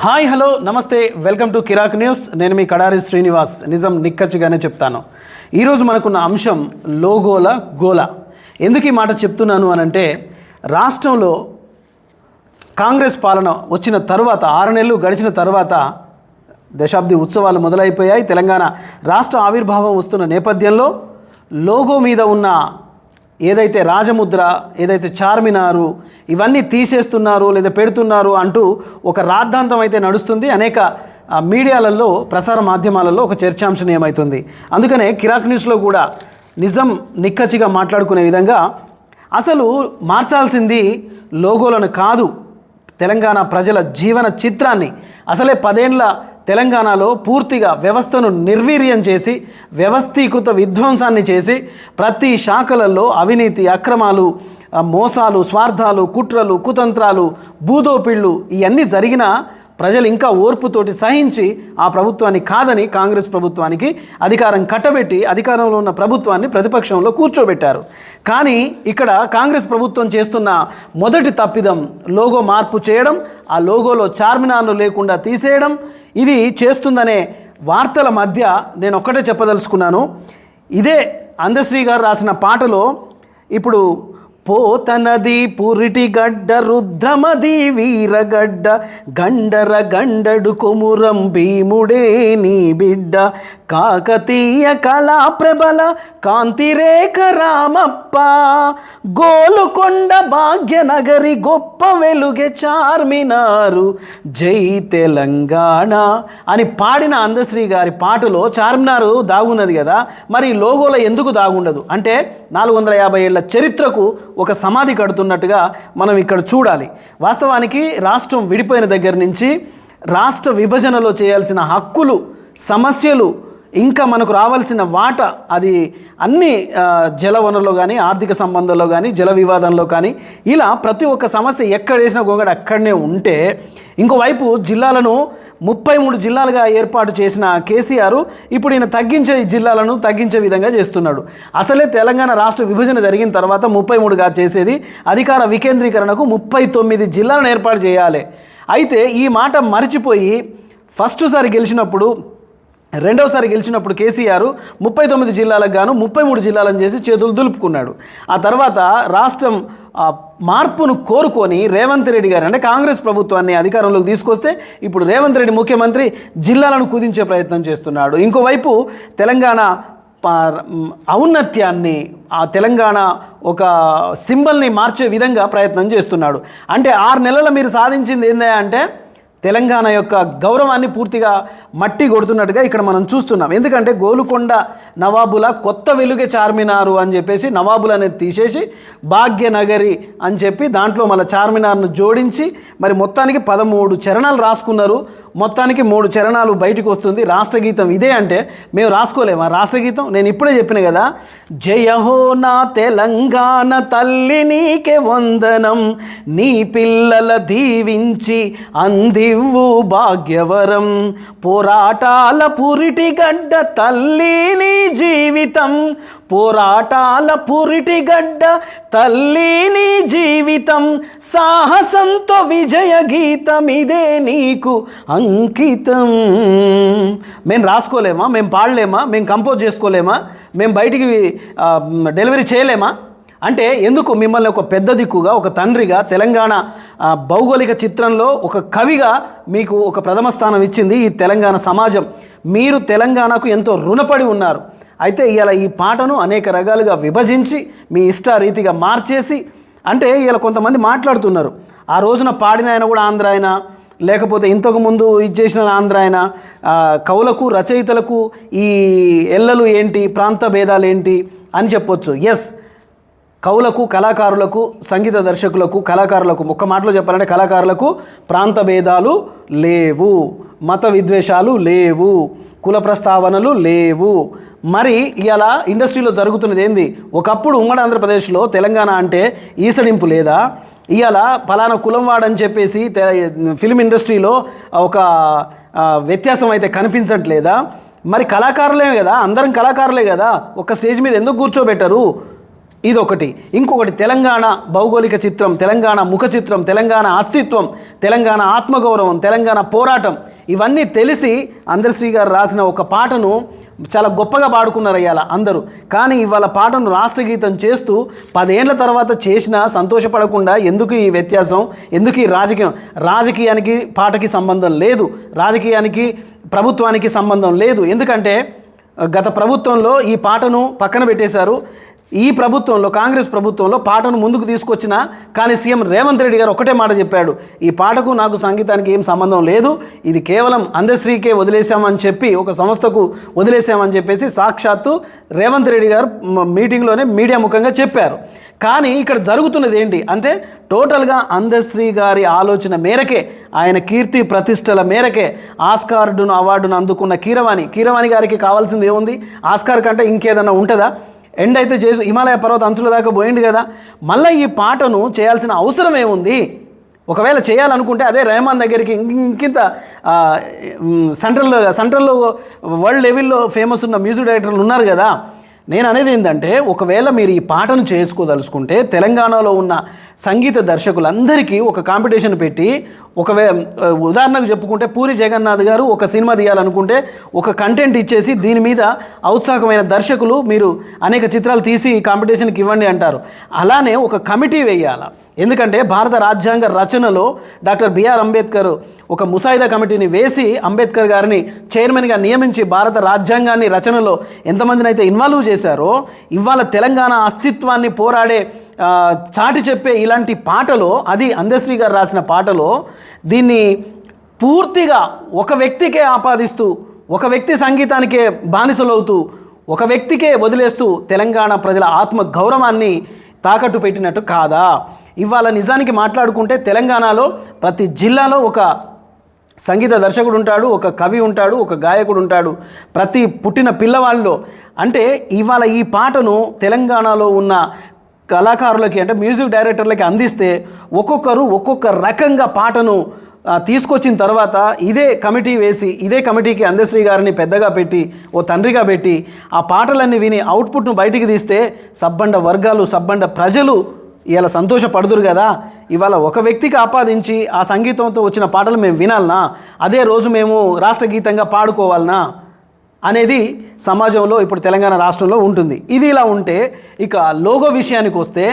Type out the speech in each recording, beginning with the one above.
Hi hello namaste welcome to Kirak news. నేను మీ కడారి శ్రీనివాస్. నిజం నిక్కచ్చిగానే చెప్తాను. ఈరోజు మనకున్న అంశం లోగోల గోల. ఎందుకు ఈ మాట చెప్తున్నాను అని అంటే రాష్ట్రంలో కాంగ్రెస్ పాలన వచ్చిన తర్వాత ఆరు నెలలు గడిచిన తర్వాత దశాబ్ది ఉత్సవాలు మొదలైపోయాయి. తెలంగాణ రాష్ట్ర ఆవిర్భావం వస్తున్న నేపథ్యంలో లోగో మీద ఉన్న ఏదైతే రాజముద్ర ఏదైతే చార్మినారు ఇవన్నీ తీసేస్తున్నారు లేదా పెడుతున్నారు అంటూ ఒక రాద్ధాంతం అయితే నడుస్తుంది. అనేక మీడియాలలో ప్రసార మాధ్యమాలలో ఒక చర్చాంశనీయమవుతుంది అందుకనే కిరాక్ న్యూస్లో కూడా నిజం నిక్కచ్చిగా మాట్లాడుకునే విధంగా అసలు మార్చాల్సింది లోగోలను కాదు. తెలంగాణ ప్రజల జీవన చిత్రాన్ని. అసలే పదేండ్ల తెలంగాణలో పూర్తిగా వ్యవస్థను నిర్వీర్యం చేసి వ్యవస్థీకృత విధ్వంసాన్ని చేసి ప్రతి శాఖలలో అవినీతి అక్రమాలు మోసాలు స్వార్థాలు కుట్రలు కుతంత్రాలు భూదోపిళ్ళు ఇవన్నీ జరిగినా ప్రజలు ఇంకా ఓర్పుతోటి సహించి ఆ ప్రభుత్వాన్ని కాదని కాంగ్రెస్ ప్రభుత్వానికి అధికారం కట్టబెట్టి అధికారంలో ఉన్న ప్రభుత్వాన్ని ప్రతిపక్షంలో కూర్చోబెట్టారు. కానీ ఇక్కడ కాంగ్రెస్ ప్రభుత్వం చేస్తున్న మొదటి తప్పిదం లోగో మార్పు చేయడం ఆ లోగోలో చార్మినార్ను లేకుండా తీసేయడం ఇది చేస్తుందనే వార్తల మధ్య నేను ఒక్కటే చెప్పదలుచుకున్నాను. ఇదే అందశ్రీ గారు రాసిన పాటలో ఇప్పుడు పోతనది పురిటి గడ్డ రుద్రమది వీరగడ్డ గండర గండడు కొమురం భీముడే నీ బిడ్డ కాకతీయ కళా ప్రబల కాంతిరేఖ రామప్ప గోలుకొండ భాగ్యనగరి గొప్ప వెలుగె చార్మినారు. జై తెలంగాణ అని పాడిన అందశ్రీ గారి పాటలో చార్మినారు దాగున్నది కదా మరి లోగోలో ఎందుకు దాగుండదు? అంటే నాలుగు వందల యాభై ఏళ్ళ చరిత్రకు ఒక సమాధి కడుతున్నట్టుగా మనం ఇక్కడ చూడాలి. వాస్తవానికి రాష్ట్రం విడిపోయిన దగ్గర నుంచి రాష్ట్ర విభజనలో చేయాల్సిన హక్కులు సమస్యలు ఇంకా మనకు రావాల్సిన వాట అది అన్ని జల వనరులో కానీ ఆర్థిక సంబంధంలో కానీ జల వివాదంలో కానీ ఇలా ప్రతి ఒక్క సమస్య ఎక్కడ వేసినా గోగడ అక్కడనే ఉంటే ఇంకోవైపు జిల్లాలను ముప్పై మూడు జిల్లాలుగా ఏర్పాటు చేసిన కేసీఆర్ ఇప్పుడు ఈయన తగ్గించే ఈ జిల్లాలను తగ్గించే విధంగా చేస్తున్నాడు. అసలే తెలంగాణ రాష్ట్ర విభజన జరిగిన తర్వాత ముప్పై మూడుగా చేసేది అధికార వికేంద్రీకరణకు ముప్పై తొమ్మిది జిల్లాలను ఏర్పాటు చేయాలి. అయితే ఈ మాట మర్చిపోయి ఫస్ట్ సారి గెలిచినప్పుడు రెండవసారి గెలిచినప్పుడు కేసీఆర్ ముప్పై తొమ్మిది జిల్లాలకు గాను ముప్పై మూడు జిల్లాలను చేసి చేతులు దులుపుకున్నాడు. ఆ తర్వాత రాష్ట్రం మార్పును కోరుకొని రేవంత్ రెడ్డి గారు అంటే కాంగ్రెస్ ప్రభుత్వాన్ని అధికారంలోకి తీసుకొస్తే ఇప్పుడు రేవంత్ రెడ్డి ముఖ్యమంత్రి జిల్లాలను కుదించే ప్రయత్నం చేస్తున్నాడు. ఇంకోవైపు తెలంగాణ ఔన్నత్యాన్ని ఆ తెలంగాణ ఒక సింబల్ని మార్చే విధంగా ప్రయత్నం చేస్తున్నాడు. అంటే ఆరు నెలల మీరు సాధించింది ఏంటంటే అంటే తెలంగాణ యొక్క గౌరవాన్ని పూర్తిగా మట్టి కొడుతున్నట్టుగా ఇక్కడ మనం చూస్తున్నాం. ఎందుకంటే గోలుకొండ నవాబుల కొత్త వెలుగే చార్మినారు అని చెప్పేసి నవాబులు అనేది తీసేసి భాగ్యనగరి అని చెప్పి దాంట్లో మళ్ళీ చార్మినార్ను జోడించి మరి మొత్తానికి పదమూడు చరణాలు రాసుకున్నారు. మొత్తానికి మూడు చరణాలు బయటకు వస్తుంది. రాష్ట్రగీతం ఇదే అంటే మేము రాసుకోలేమా. రాష్ట్రగీతం నేను ఇప్పుడే చెప్పిన కదా జయహో నా తెలంగాణ తల్లి నీకే వందనం నీ పిల్లల దీవించి అందివ్వు భాగ్యవరం. పోరాటాల పురిటి గడ్డ తల్లి నీ జీవితం పోరాటాల పురిటి గడ్డ తల్లి నీ జీవితం. సాహసంతో విజయ గీతం ఇదే నీకు అంకితం. మేము రాసుకోలేమా? మేము పాడలేమా? మేము కంపోజ్ చేసుకోలేమా? మేము బయటికి డెలివరీ చేయలేమా? అంటే ఎందుకు మిమ్మల్ని ఒక పెద్ద దిక్కుగా ఒక తండ్రిగా తెలంగాణ భౌగోళిక చిత్రంలో ఒక కవిగా మీకు ఒక ప్రథమ స్థానం ఇచ్చింది ఈ తెలంగాణ సమాజం. మీరు తెలంగాణకు ఎంతో రుణపడి ఉన్నారు. అయితే ఇలా ఈ పాటను అనేక రకాలుగా విభజించి మీ ఇష్ట రీతిగా మార్చేసి అంటే ఇలా కొంతమంది మాట్లాడుతున్నారు. ఆ రోజున పాడిన ఆయన కూడా ఆంధ్ర ఆయన. లేకపోతే ఇంతకుముందు ఇచ్చేసిన ఆంధ్ర ఆయన కవులకు రచయితలకు ఈ ఎల్లలు ఏంటి ప్రాంత భేదాలు ఏంటి అని చెప్పొచ్చు. ఎస్ కవులకు కళాకారులకు సంగీత దర్శకులకు కళాకారులకు ఒక్క మాటలో చెప్పాలంటే కళాకారులకు ప్రాంత భేదాలు లేవు మత విద్వేషాలు లేవు కుల ప్రస్తావనలు లేవు. మరి ఇలా ఇండస్ట్రీలో జరుగుతున్నది ఏంది? ఒకప్పుడు ఉమ్మడి ఆంధ్రప్రదేశ్లో తెలంగాణ అంటే ఈసడింపు లేదా? ఇవాళ ఫలానా కులం వాడని చెప్పేసి తె- ఫిలిం ఇండస్ట్రీలో ఒక వ్యత్యాసం అయితే కనిపించట్లేదా? మరి కళాకారులే కదా అందరం కళాకారులే కదా ఒక స్టేజ్ మీద ఎందుకు కూర్చోబెట్టరు? ఇదొకటి. ఇంకొకటి తెలంగాణ భౌగోళిక చిత్రం తెలంగాణ ముఖ చిత్రం తెలంగాణ అస్తిత్వం తెలంగాణ ఆత్మగౌరవం తెలంగాణ పోరాటం ఇవన్నీ తెలిసి అందరిశ్రీ గారు రాసిన ఒక పాటను చాలా గొప్పగా పాడుకున్నారు ఇవాళ అందరూ. కానీ ఇవాళ పాటను రాష్ట్ర గీతం చేస్తూ పదేళ్ళ తర్వాత చేసినా సంతోషపడకుండా ఎందుకు ఈ వ్యత్యాసం? ఎందుకు ఈ రాజకీయం? రాజకీయానికి పాటకి సంబంధం లేదు. రాజకీయానికి ప్రభుత్వానికి సంబంధం లేదు. ఎందుకంటే గత ప్రభుత్వంలో ఈ పాటను పక్కన పెట్టేశారు. ఈ ప్రభుత్వంలో కాంగ్రెస్ ప్రభుత్వంలో పాటను ముందుకు తీసుకొచ్చిన కానీ సీఎం రేవంత్ రెడ్డి గారు ఒకటే మాట చెప్పాడు. ఈ పాటకు నాకు సంగీతానికి ఏం సంబంధం లేదు. ఇది కేవలం అందశ్రీకే వదిలేశామని చెప్పి ఒక సంస్థకు వదిలేశామని చెప్పేసి సాక్షాత్తు రేవంత్ రెడ్డి గారు మీటింగ్లోనే మీడియా ముఖంగా చెప్పారు. కానీ ఇక్కడ జరుగుతున్నది ఏంటి అంటే టోటల్గా అందశ్రీ గారి ఆలోచన మేరకే ఆయన కీర్తి ప్రతిష్టల మేరకే ఆస్కార్డును అవార్డును అందుకున్న కీరవాణి. కీరవాణి గారికి కావాల్సింది ఏముంది? ఆస్కార్ కంటే ఇంకేదన్నా ఉంటుందా? ఎండ్ అయితే చేసి హిమాలయ పర్వత అంచుల దాకా పోయింది కదా. మళ్ళీ ఈ పాటను చేయాల్సిన అవసరం ఏముంది? ఒకవేళ చేయాలనుకుంటే అదే రెహమాన్ దగ్గరికి ఇంకింత సెంట్రల్ సెంట్రల్లో వరల్డ్ లెవెల్లో ఫేమస్ ఉన్న మ్యూజిక్ డైరెక్టర్లు ఉన్నారు కదా. నేను అనేది ఏంటంటే ఒకవేళ మీరు ఈ పాటను చేసుకోదలుచుకుంటే తెలంగాణలో ఉన్న సంగీత దర్శకులందరికీ ఒక కాంపిటీషన్ పెట్టి ఒకవే ఉదాహరణకు చెప్పుకుంటే పూరి జగన్నాథ్ గారు ఒక సినిమా తీయాలనుకుంటే ఒక కంటెంట్ ఇచ్చేసి దీని మీద ఔత్సాహకమైన దర్శకులు మీరు అనేక చిత్రాలు తీసి కాంపిటీషన్కి ఇవ్వండి అంటారు. అలానే ఒక కమిటీ వేయాల. ఎందుకంటే భారత రాజ్యాంగ రచనలో డాక్టర్ బిఆర్ అంబేద్కర్ ఒక ముసాయిదా కమిటీని వేసి అంబేద్కర్ గారిని చైర్మన్గా నియమించి భారత రాజ్యాంగాన్ని రచనలో ఎంతమందినైతే ఇన్వాల్వ్ చేశారో ఇవాళ తెలంగాణ అస్తిత్వాన్ని పోరాడే చాటి చెప్పే ఇలాంటి పాటలో అది అందశ్రీ గారు రాసిన పాటలో దీన్ని పూర్తిగా ఒక వ్యక్తికే ఆపాదిస్తూ ఒక వ్యక్తి సంగీతానికే బానిసలవుతూ ఒక వ్యక్తికే వదిలేస్తూ తెలంగాణ ప్రజల ఆత్మ గౌరవాన్ని తాకట్టు పెట్టినట్టు కాదా? ఇవాళ నిజానికి మాట్లాడుకుంటే తెలంగాణలో ప్రతి జిల్లాలో ఒక సంగీత దర్శకుడు ఉంటాడు ఒక కవి ఉంటాడు ఒక గాయకుడు ఉంటాడు. ప్రతి పుట్టిన పిల్లవాళ్ళలో. అంటే ఇవాళ ఈ పాటను తెలంగాణలో ఉన్న కళాకారులకి అంటే మ్యూజిక్ డైరెక్టర్లకి అందిస్తే ఒక్కొక్కరు ఒక్కొక్క రకంగా పాటను తీసుకొచ్చిన తర్వాత ఇదే కమిటీ వేసి ఇదే కమిటీకి అందశ్రీ గారిని పెద్దగా పెట్టి ఓ తండ్రిగా పెట్టి ఆ పాటలన్నీ విని అవుట్పుట్ను బయటికి తీస్తే సబ్బండ వర్గాలు సబ్బండ ప్రజలు ఇలా సంతోషపడుదురు కదా. ఇవాళ ఒక వ్యక్తికి ఆపాదించి ఆ సంగీతంతో వచ్చిన పాటలు మేము వినాలనా? అదే రోజు మేము రాష్ట్ర గీతంగా పాడుకోవాలనా? అనేది సమాజంలో ఇప్పుడు తెలంగాణ రాష్ట్రంలో ఉంటుంది. ఇది ఇలా ఉంటే ఇక లోగో విషయానికి వస్తే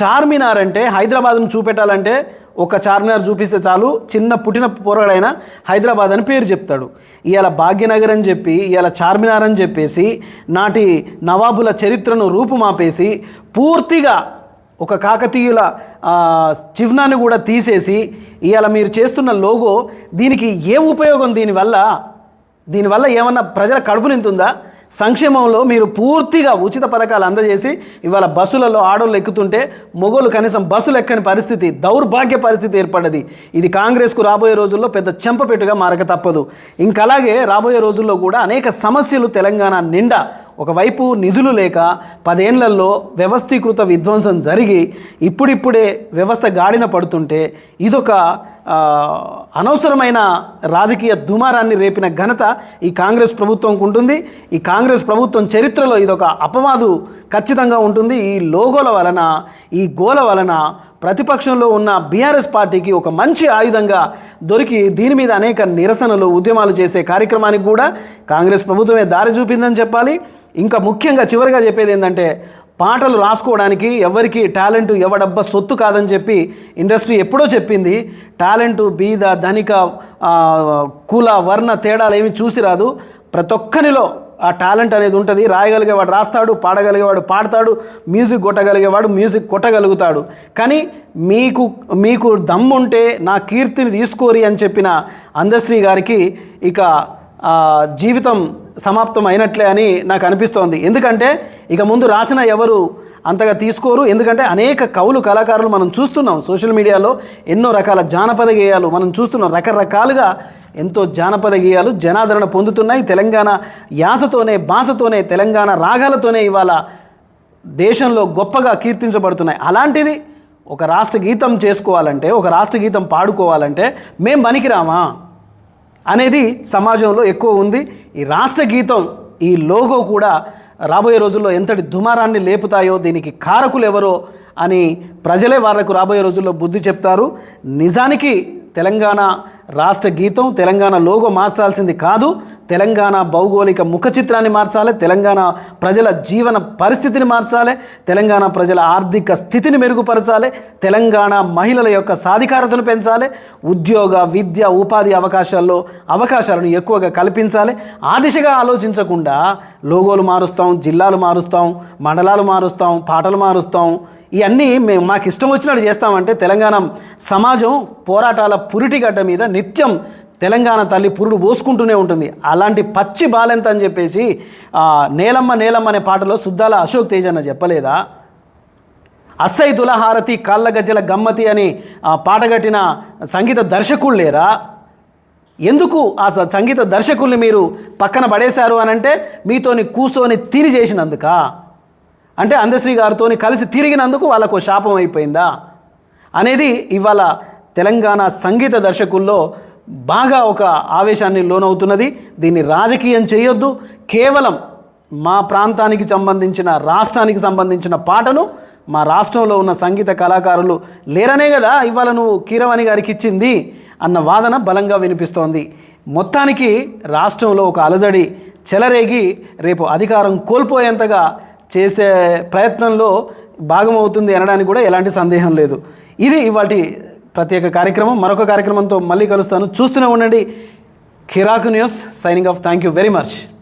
చార్మినార్ అంటే హైదరాబాద్ను చూపెట్టాలంటే ఒక చార్మినార్ చూపిస్తే చాలు చిన్న పుట్టిన పోరాడైన హైదరాబాద్ అని పేరు చెప్తాడు. ఇవాళ భాగ్యనగర్ అని చెప్పి ఇవాళ చార్మినార్ అని చెప్పేసి నాటి నవాబుల చరిత్రను రూపుమాపేసి పూర్తిగా ఒక కాకతీయుల చిహ్నాన్ని కూడా తీసేసి ఇవాళ మీరు చేస్తున్న లోగో దీనికి ఏ ఉపయోగం దీనివల్ల? దీనివల్ల ఏమన్నా ప్రజల కడుపు నింతుందా సంక్షేమంలో మీరు పూర్తిగా ఉచిత పథకాలు అందజేసి ఇవాళ బస్సులలో ఆడోళ్ళు ఎక్కుతుంటే మొగోళ్ళు కనీసం బస్సులు ఎక్కని పరిస్థితి దౌర్భాగ్య పరిస్థితి ఏర్పడ్డది. ఇది కాంగ్రెస్కు రాబోయే రోజుల్లో పెద్ద చెంపపెట్టుగా మారక తప్పదు. ఇంకా అలాగే రాబోయే రోజుల్లో కూడా అనేక సమస్యలు తెలంగాణ నిండా ఒకవైపు నిధులు లేక పదేళ్ళలో వ్యవస్థీకృత విధ్వంసం జరిగి ఇప్పుడిప్పుడే వ్యవస్థ గాడిన పడుతుంటే ఇదొక అనవసరమైన రాజకీయ దుమారాన్ని రేపిన ఘనత ఈ కాంగ్రెస్ ప్రభుత్వంకు ఉంటుంది. ఈ కాంగ్రెస్ ప్రభుత్వం చరిత్రలో ఇదొక అపవాదు ఖచ్చితంగా ఉంటుంది. ఈ లోగోల వలన ఈ గోల వలన ప్రతిపక్షంలో ఉన్న బీఆర్ఎస్ పార్టీకి ఒక మంచి ఆయుధంగా దొరికి దీని మీద అనేక నిరసనలు ఉద్యమాలు చేసే కార్యక్రమానికి కూడా కాంగ్రెస్ ప్రభుత్వమే దారి చూపిందని చెప్పాలి. ఇంకా ముఖ్యంగా చివరిగా చెప్పేది ఏంటంటే పాటలు రాసుకోవడానికి ఎవరికి టాలెంట్ ఎవడబ్బా సొత్తు కాదని చెప్పి ఇండస్ట్రీ ఎప్పుడో చెప్పింది. టాలెంట్ బీద ధనిక కుల వర్ణ తేడాలు ఏమి చూసి రాదు. ప్రతి ఒక్కరిలో ఆ టాలెంట్ అనేది ఉంటుంది. రాయగలిగేవాడు రాస్తాడు పాడగలిగేవాడు పాడతాడు మ్యూజిక్ కొట్టగలిగేవాడు మ్యూజిక్ కొట్టగలుగుతాడు. కానీ మీకు మీకు దమ్ముంటే నా కీర్తిని తీసుకోరి అని చెప్పిన అందశ్రీ గారికి ఇక జీవితం సమాప్తం అయినట్లే అని నాకు అనిపిస్తోంది. ఎందుకంటే ఇక ముందు రాసిన ఎవరు అంతగా తీసుకోరు. ఎందుకంటే అనేక కవులు కళాకారులు మనం చూస్తున్నాం సోషల్ మీడియాలో ఎన్నో రకాల జానపద గేయాలు మనం చూస్తున్నాం. రకరకాలుగా ఎంతో జానపద గేయాలు జనాదరణ పొందుతున్నాయి. తెలంగాణ యాసతోనే భాషతోనే తెలంగాణ రాగాలతోనే ఇవాళ దేశంలో గొప్పగా కీర్తించబడుతున్నాయి. అలాంటిది ఒక రాష్ట్ర గీతం చేసుకోవాలంటే ఒక రాష్ట్ర గీతం పాడుకోవాలంటే మేం పనికిరామా? అనేది సమాజంలో ఎక్కువ ఉంది. ఈ రాష్ట్ర గీతం ఈ లోగో కూడా రాబోయే రోజుల్లో ఎంతటి దుమారాన్ని లేపుతాయో దీనికి కారకులు ఎవరో అని ప్రజలే వాళ్ళకు రాబోయే రోజుల్లో బుద్ధి చెప్తారు. నిజానికి తెలంగాణ రాష్ట్ర గీతం తెలంగాణ లోగో మార్చాల్సింది కాదు. తెలంగాణ భౌగోళిక ముఖ చిత్రాన్ని మార్చాలి. తెలంగాణ ప్రజల జీవన పరిస్థితిని మార్చాలి. తెలంగాణ ప్రజల ఆర్థిక స్థితిని మెరుగుపరచాలి. తెలంగాణ మహిళల యొక్క సాధికారతను పెంచాలి. ఉద్యోగ విద్య ఉపాధి అవకాశాల్లో అవకాశాలను ఎక్కువగా కల్పించాలి. ఆ దిశగా ఆలోచించకుండా లోగోలు మారుస్తాం జిల్లాలు మారుస్తాం మండలాలు మారుస్తాం పాటలు మారుస్తాం ఇవన్నీ మేము మాకు ఇష్టం వచ్చినట్టు చేస్తామంటే తెలంగాణ సమాజం పోరాటాల పురిటిగడ్డ మీద నిత్యం తెలంగాణ తల్లి పురుడు పోసుకుంటూనే ఉంటుంది. అలాంటి పచ్చి బాలెంత అని చెప్పేసి నేలమ్మ నేలమ్మ అనే పాటలో సుద్దాల అశోక్ తేజ్ అన్న చెప్పలేదా? అస్సై తులహారతి కాళ్ళ గజ్జల గమ్మతి అని పాట కట్టిన సంగీత దర్శకులు లేరా? ఎందుకు ఆ స- సంగీత దర్శకుల్ని మీరు పక్కన పడేశారు అనంటే మీతోని కూర్చొని తిని చేసినందుక? అంటే అందశ్రీ గారితో కలిసి తిరిగినందుకు వాళ్ళకు శాపం అయిపోయిందా? అనేది ఇవాళ తెలంగాణ సంగీత దర్శకుల్లో బాగా ఒక ఆవేశాన్ని లోనవుతున్నది. దీన్ని రాజకీయం చేయొద్దు. కేవలం మా ప్రాంతానికి సంబంధించిన రాష్ట్రానికి సంబంధించిన పాటను మా రాష్ట్రంలో ఉన్న సంగీత కళాకారులు లేరనే కదా ఇవాళ నువ్వు కీరవాణి గారికి ఇచ్చింది అన్న వాదన బలంగా వినిపిస్తోంది. మొత్తానికి రాష్ట్రంలో ఒక అలజడి చెలరేగి రేపు అధికారం కోల్పోయేంతగా చేసే ప్రయత్నంలో భాగమవుతుంది అనడానికి కూడా ఎలాంటి సందేహం లేదు. ఇది ఇవాటి ప్రత్యేక కార్యక్రమం. మరొక కార్యక్రమంతో మళ్ళీ కలుస్తాను. చూస్తూనే ఉండండి. Kiraak news. Signing off. Thank you very much.